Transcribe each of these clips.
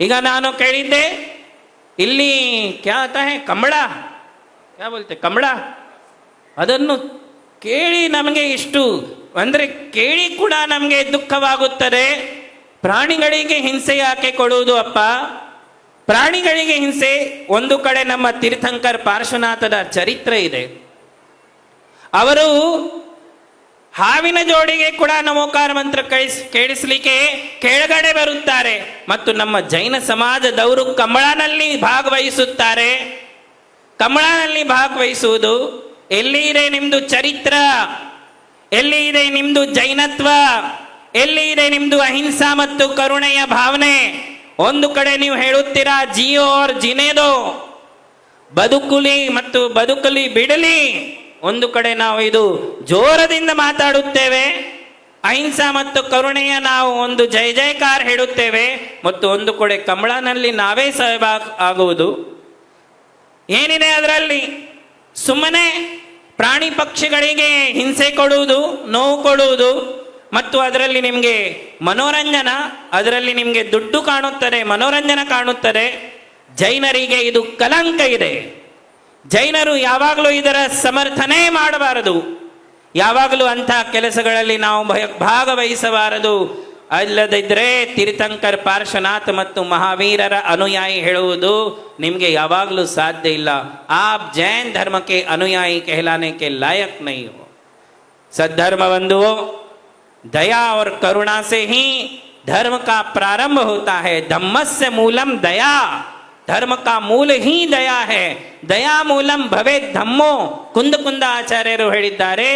ಈಗ ನಾನು ಕೇಳಿದ್ದೆ, ಇಲ್ಲಿ ಕ್ಯಾತ ಹೇ ಕಂಬಳ? ಕ್ಯಾ ಬೋಲ್ತೆ? ಕಂಬಳ? ಅದನ್ನು ಕೇಳಿ ನಮಗೆ ಇಷ್ಟು, ಅಂದರೆ ಕೇಳಿ ಕೂಡ ನಮಗೆ ದುಃಖವಾಗುತ್ತದೆ. ಪ್ರಾಣಿಗಳಿಗೆ ಹಿಂಸೆ ಯಾಕೆ ಕೊಡುವುದು ಅಪ್ಪ? ಪ್ರಾಣಿಗಳಿಗೆ ಹಿಂಸೆ, ಒಂದು ಕಡೆ ನಮ್ಮ ತೀರ್ಥಂಕರ್ ಪಾರ್ಶ್ವನಾಥದ ಚರಿತ್ರೆ ಇದೆ. ಅವರು ಹಾವಿನ ಜೋಡಿಗೆ ಕೂಡ ನಮೋಕಾರ ಮಂತ್ರ ಕಳಿಸ್, ಕೇಳಿಸ್ಲಿಕ್ಕೆ ಕೆಳಗಡೆ ಬರುತ್ತಾರೆ ಮತ್ತು ನಮ್ಮ ಜೈನ ಸಮಾಜದವರು ಕಂಬಳನಲ್ಲಿ ಭಾಗವಹಿಸುತ್ತಾರೆ. ಕಂಬಳನಲ್ಲಿ ಭಾಗವಹಿಸುವುದು, ಎಲ್ಲಿ ಇದೆ ನಿಮ್ದು ಚರಿತ್ರ? ಎಲ್ಲಿ ಇದೆ ನಿಮ್ದು ಜೈನತ್ವ? ಎಲ್ಲಿ ಇದೆ ನಿಮ್ದು ಅಹಿಂಸಾ ಮತ್ತು ಕರುಣೆಯ ಭಾವನೆ? ಒಂದು ಕಡೆ ನೀವು ಹೇಳುತ್ತೀರಾ, ಜಿಯೋ ಜಿನೇದೋ? ಬದುಕುಲಿ ಮತ್ತು ಬದುಕಲಿ ಬಿಡಲಿ. ಒಂದು ಕಡೆ ನಾವು ಇದು ಜೋರದಿಂದ ಮಾತಾಡುತ್ತೇವೆ. ಅಹಿಂಸಾ ಮತ್ತು ಕರುಣೆಯ ನಾವು ಒಂದು ಜಯ ಜಯಕಾರ ಹೇಳುತ್ತೇವೆ. ಮತ್ತು ಒಂದು ಕಡೆ ಕಮಳನಲ್ಲಿ ನಾವೇ ಸಹ ಆಗುವುದು. ಏನಿದೆ ಅದರಲ್ಲಿ? ಸುಮ್ಮನೆ ಪ್ರಾಣಿ ಪಕ್ಷಿಗಳಿಗೆ ಹಿಂಸೆ ಕೊಡುವುದು, ನೋವು ಕೊಡುವುದು. ಮತ್ತು ಅದರಲ್ಲಿ ನಿಮಗೆ ಮನೋರಂಜನ, ಅದರಲ್ಲಿ ನಿಮಗೆ ದುಡ್ಡು ಕಾಣುತ್ತದೆ, ಮನೋರಂಜನ ಕಾಣುತ್ತದೆ. ಜೈನರಿಗೆ ಇದು ಕಲಂಕ ಇದೆ. ಜೈನರು ಯಾವಾಗಲೂ ಇದರ ಸಮರ್ಥನೆ ಮಾಡಬಾರದು ಯಾವಾಗಲೂ ಅಂಥ ಕೆಲಸಗಳಲ್ಲಿ ನಾವು ಭಯ- ಭಾಗವಹಿಸಬಾರದು ಅಲ್ಲದಿದ್ದರೆ ತೀರ್ಥಂಕರ್ ಪಾರ್ಶ್ವನಾಥ್ ಮತ್ತು ಮಹಾವೀರರ ಅನುಯಾಯಿ ಹೇಳುವುದು ನಿಮಗೆ ಯಾವಾಗಲೂ ಸಾಧ್ಯ ಇಲ್ಲ ಆಪ್ ಜೈನ್ ಧರ್ಮಕ್ಕೆ ಅನುಯಾಯಿ कहलाने के लायक नहीं हो सद्धर्म बंधुओं दया और करुणा से ही धर्म का प्रारंभ होता है धम्मस्य मूलम दया धर्म का मूल ही दया है दया ಮೂಲಂ ಭವೆ ಧಮ್ಮೋ ಕುಂದ ಕುಂದ ಆಚಾರ್ಯರು ಹೇಳಿದ್ದಾರೆ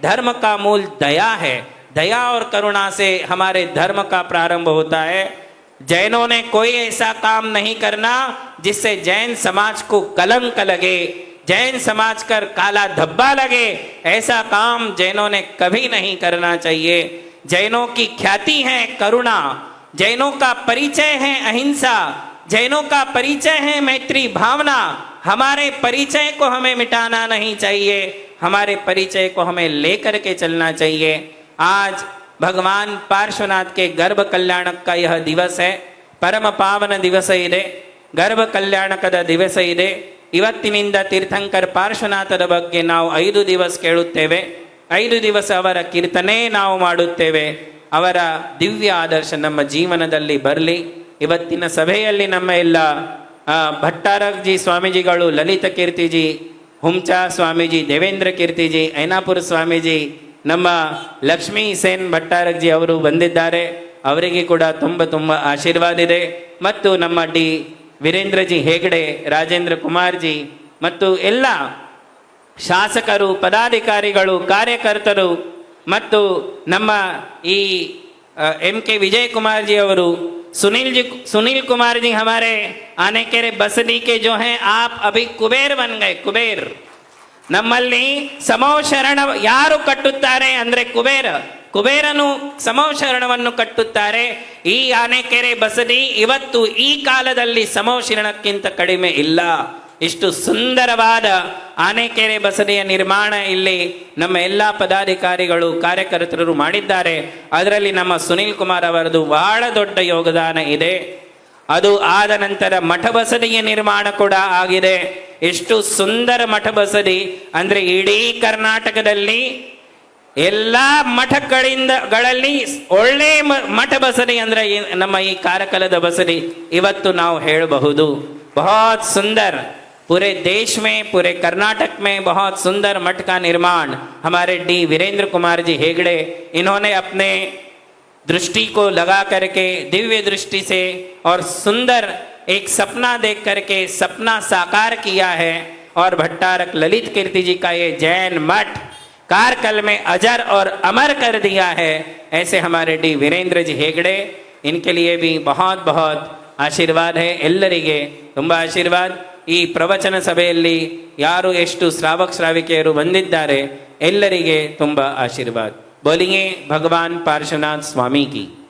धर्म का मूल दया है दया और करुणा से हमारे धर्म का प्रारंभ होता है जैनों ने कोई ऐसा काम नहीं करना जिससे जैन समाज को कलंक लगे जैन समाज कर काला धब्बा लगे ऐसा काम जैनों ने कभी नहीं करना चाहिए जैनों की ख्याति है करुणा जैनों का परिचय है अहिंसा जैनों का परिचय है मैत्री भावना हमारे परिचय को हमें मिटाना नहीं चाहिए हमारे परिचय को हमें लेकर के चलना चाहिए आज भगवान पार्श्वनाथ के गर्भ कल्याणक का यह दिवस है ಪರಮ ಪಾವನ ದಿವಸ ಇದೆ ಗರ್ಭ ಕಲ್ಯಾಣಕದ ದಿವಸ ಇದೆ ಇವತ್ತಿನಿಂದ ತೀರ್ಥಂಕರ್ ಪಾರ್ಶ್ವನಾಥದ ಬಗ್ಗೆ ನಾವು ಐದು ದಿವಸ ಕೇಳುತ್ತೇವೆ ಐದು ದಿವಸ ಅವರ ಕೀರ್ತನೆ ನಾವು ಮಾಡುತ್ತೇವೆ ಅವರ ದಿವ್ಯ ಆದರ್ಶ ನಮ್ಮ ಜೀವನದಲ್ಲಿ ಬರಲಿ ಇವತ್ತಿನ ಸಭೆಯಲ್ಲಿ ನಮ್ಮ ಎಲ್ಲ ಭಟ್ಟಾರಜಿ ಸ್ವಾಮೀಜಿಗಳು, ಲಲಿತ ಕೀರ್ತಿಜಿ ಹುಂಚಾ ಸ್ವಾಮೀಜಿ, ದೇವೇಂದ್ರ ಕೀರ್ತಿಜಿ, ಐನಾಪುರ ಸ್ವಾಮೀಜಿ, ನಮ್ಮ ಲಕ್ಷ್ಮೀ ಸೇನ್ ಭಟ್ಟಾರಕ್ಜಿ ಅವರು ಬಂದಿದ್ದಾರೆ. ಅವರಿಗೆ ಕೂಡ ತುಂಬ ತುಂಬ ಆಶೀರ್ವಾದ ಇದೆ. ಮತ್ತು ನಮ್ಮ ಡಿ ವೀರೇಂದ್ರಜಿ ಹೆಗಡೆ, ರಾಜೇಂದ್ರ ಕುಮಾರ್ಜಿ ಮತ್ತು ಎಲ್ಲ ಶಾಸಕರು, ಪದಾಧಿಕಾರಿಗಳು, ಕಾರ್ಯಕರ್ತರು ಮತ್ತು ನಮ್ಮ ಈ ಎಂ ಕೆ ವಿಜಯಕುಮಾರ್ಜಿ ಅವರು सुनील जी सुनील कुमार जी हमारे आने के बसदी के जो हैं आप अभी कुबेर बन गए कुबेर ನಮ್ಮಲ್ಲಿ ಸಮೋಶರಣ ಯಾರು ಕಟ್ಟುತ್ತಾರೆ ಅಂದ್ರೆ ಕುಬೇರ ಕುಬೇರನು ಸಮೋಶರಣವನ್ನು ಕಟ್ಟುತ್ತಾರೆ ಈ ಆನೆಕೆರೆ ಬಸದಿ ಇವತ್ತು ಈ ಕಾಲದಲ್ಲಿ ಸಮೋಶರಣಕ್ಕಿಂತ ಕಡಿಮೆ ಇಲ್ಲ ಇಷ್ಟು ಸುಂದರವಾದ ಆನೆಕೆರೆ ಬಸದಿಯ ನಿರ್ಮಾಣ ಇಲ್ಲಿ ನಮ್ಮ ಎಲ್ಲ ಪದಾಧಿಕಾರಿಗಳು, ಕಾರ್ಯಕರ್ತರು ಮಾಡಿದ್ದಾರೆ. ಅದರಲ್ಲಿ ನಮ್ಮ ಸುನೀಲ್ ಕುಮಾರ್ ಅವರದು ಬಹಳ ದೊಡ್ಡ ಯೋಗದಾನ ಇದೆ. ಅದು ಆದ ನಂತರ ಮಠ ಬಸದಿಯ ನಿರ್ಮಾಣ ಕೂಡ ಆಗಿದೆ. ಎಷ್ಟು ಸುಂದರ ಮಠ ಬಸದಿ ಅಂದ್ರೆ ಇಡೀ ಕರ್ನಾಟಕದಲ್ಲಿ ಎಲ್ಲ ಮಠಗಳಿಂದ, ಗಳಲ್ಲಿ ಒಳ್ಳೆ ಮಠ ಬಸದಿ ಅಂದ್ರೆ ನಮ್ಮ ಈ ಕಾರಕಲದ ಬಸದಿ ಇವತ್ತು ನಾವು ಹೇಳಬಹುದು. ಬಹಳ ಸುಂದರ. पूरे देश में पूरे कर्नाटक में बहुत सुंदर मठ का निर्माण हमारे डी वीरेंद्र कुमार जी हेगड़े इन्होंने अपने दृष्टि को लगा करके दिव्य दृष्टि से और सुंदर एक सपना देख करके सपना साकार किया है और भट्टारक ललित कीर्ति जी का ये जैन मठ कारकल में अजर और अमर कर दिया है ऐसे हमारे डी वीरेंद्र जी हेगड़े इनके लिए भी बहुत बहुत ಆಶೀರ್ವಾದ ಹೇ ಎಲ್ಲರಿಗೆ ತುಂಬ ಆಶೀರ್ವಾದ ಈ ಪ್ರವಚನ ಸಭೆಯಲ್ಲಿ ಯಾರು ಎಷ್ಟು ಶ್ರಾವಕ ಶ್ರಾವಿಕೆಯರು ಬಂದಿದ್ದಾರೆ ಎಲ್ಲರಿಗೆ ತುಂಬ ಆಶೀರ್ವಾದ. ಬೋಲಿಂಗೇ ಭಗವಾನ್ ಪಾರ್ಶ್ವನಾಥ್ ಸ್ವಾಮಿ ಕಿ